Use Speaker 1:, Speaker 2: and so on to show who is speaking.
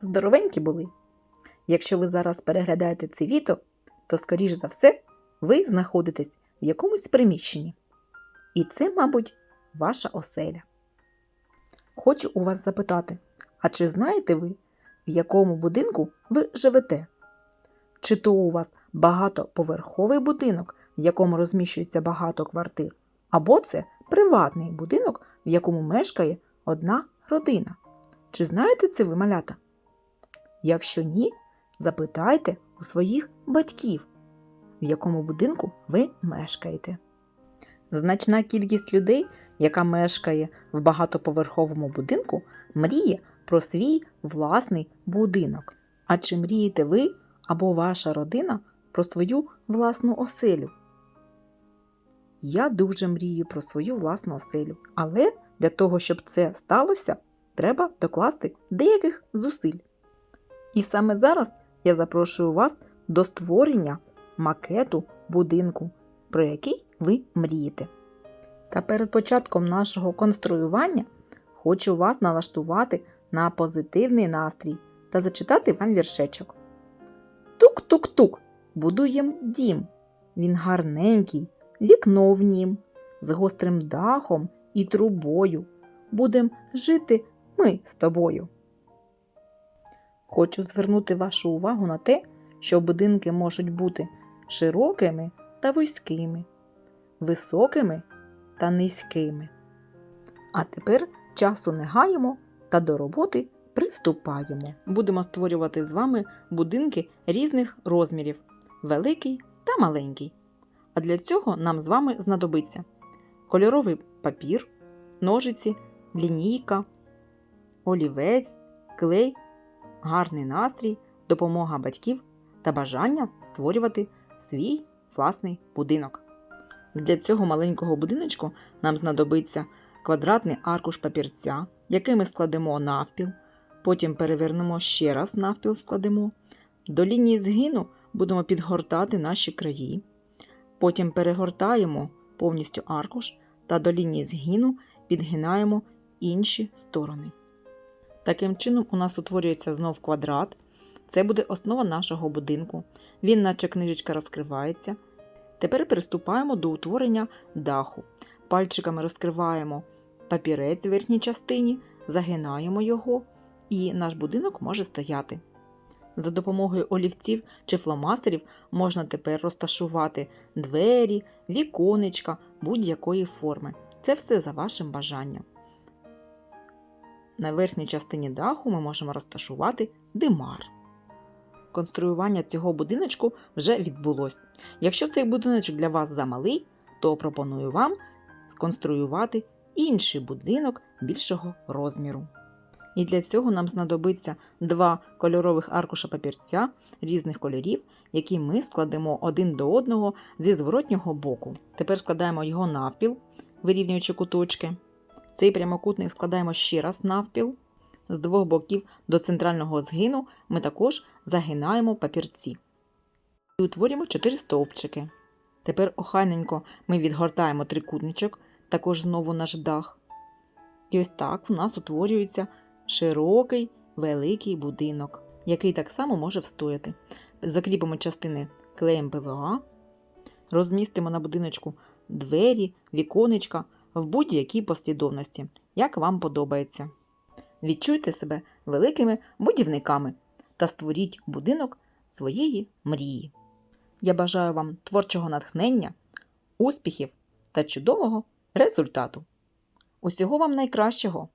Speaker 1: здоровенькі були. Якщо ви зараз переглядаєте це відео, то, скоріш за все, ви знаходитесь в якомусь приміщенні. І це, мабуть, ваша оселя. Хочу у вас запитати, а чи знаєте ви, в якому будинку ви живете? Чи то у вас багатоповерховий будинок, в якому розміщується багато квартир, або це приватний будинок, в якому мешкає одна родина? Чи знаєте це ви, малята? Якщо ні, запитайте у своїх батьків, в якому будинку ви мешкаєте. Значна кількість людей, яка мешкає в багатоповерховому будинку, мріє про свій власний будинок. А чи мрієте ви або ваша родина про свою власну оселю? Я дуже мрію про свою власну оселю, але для того, щоб це сталося, треба докласти деяких зусиль. І саме зараз я запрошую вас до створення макету будинку, про який ви мрієте. Та перед початком нашого конструювання хочу вас налаштувати на позитивний настрій та зачитати вам віршечок. Тук-тук-тук, будуєм дім. Він гарненький, вікно в нім, з гострим дахом і трубою. Будем жити ми з тобою. Хочу звернути вашу увагу на те, що будинки можуть бути широкими та вузькими, високими та низькими. А тепер часу не гаємо та до роботи приступаємо. Будемо створювати з вами будинки різних розмірів великий та маленький. А для цього нам з вами знадобиться кольоровий папір, ножиці, лінійка, олівець, клей, гарний настрій, допомога батьків та бажання створювати свій власний будинок. Для цього маленького будиночку нам знадобиться квадратний аркуш папірця, який ми складемо навпіл, потім перевернемо ще раз навпіл складемо. До лінії згину будемо підгортати наші краї. Потім перегортаємо повністю аркуш та до лінії згину підгинаємо інші сторони. Таким чином, у нас утворюється знов квадрат. Це буде основа нашого будинку. Він, наче книжечка, розкривається. Тепер приступаємо до утворення даху. Пальчиками розкриваємо папірець в верхній частині, загинаємо його, і наш будинок може стояти. За допомогою олівців чи фломастерів можна тепер розташувати двері, віконечка будь-якої форми. Це все за вашим бажанням. На верхній частині даху ми можемо розташувати димар. Конструювання цього будиночку вже відбулось. Якщо цей будиночок для вас замалий, то пропоную вам сконструювати інший будинок більшого розміру. І для цього нам знадобиться два кольорових аркуша папірця різних кольорів, які ми складемо один до одного зі зворотнього боку. Тепер складаємо його навпіл, вирівнюючи куточки. Цей прямокутник складаємо ще раз навпіл. З двох боків до центрального згину ми також загинаємо папірці. І утворюємо 4 стовпчики. Тепер охайненько ми відгортаємо трикутничок, також знову наш дах. І ось так у нас утворюється широкий великий будинок, який так само може встояти. Закріпимо частини клеєм ПВА, розмістимо на будиночку двері, віконечка в будь-якій послідовності, як вам подобається. Відчуйте себе великими будівниками та створіть будинок своєї мрії. Я бажаю вам творчого натхнення, успіхів та чудового результату. Усього вам найкращого!